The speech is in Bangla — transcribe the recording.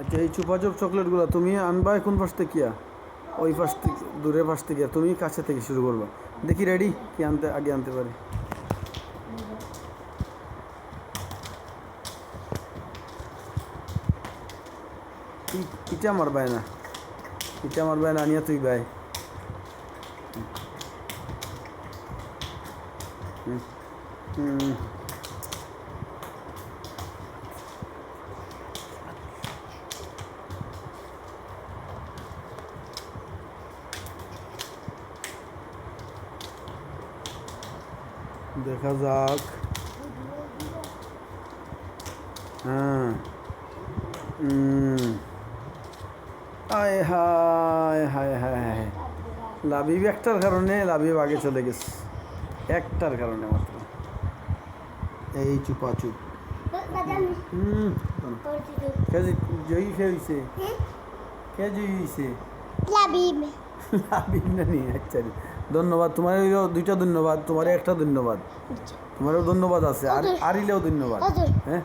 আচ্ছা এই চুপাচুপ চকলেটগুলো তুমি আনবা কোন পাশ থেকে? ওই পাশ থেকে, দূরের পাশ থেকে তুমি কাছে থেকে শুরু করবা। দেখি রেডি কি আনতে, আগে আনতে পারি। ইটা মারবাই না? ইটা মারবাই না, আনিয়া তুই হুম হুম। দেখা যাক হ্যাঁ উম। আয় হায় হায় হায় হায় লাবিব একটার কারণে লাবিব আগে চলে গেছে একটার কারণে মাত্র এই চুপা চুপ হুম কে জি- জয়ী খেয়েছে কে জয়ী হয়েছে লাবিব লাবিব না নি আচ্ছা ধন্যবাদ তোমার দুইটা ধন্যবাদ তোমার একটা ধন্যবাদ। তোমারও ধন্যবাদ আছে আর আরিলেও ধন্যবাদ। হ্যাঁ?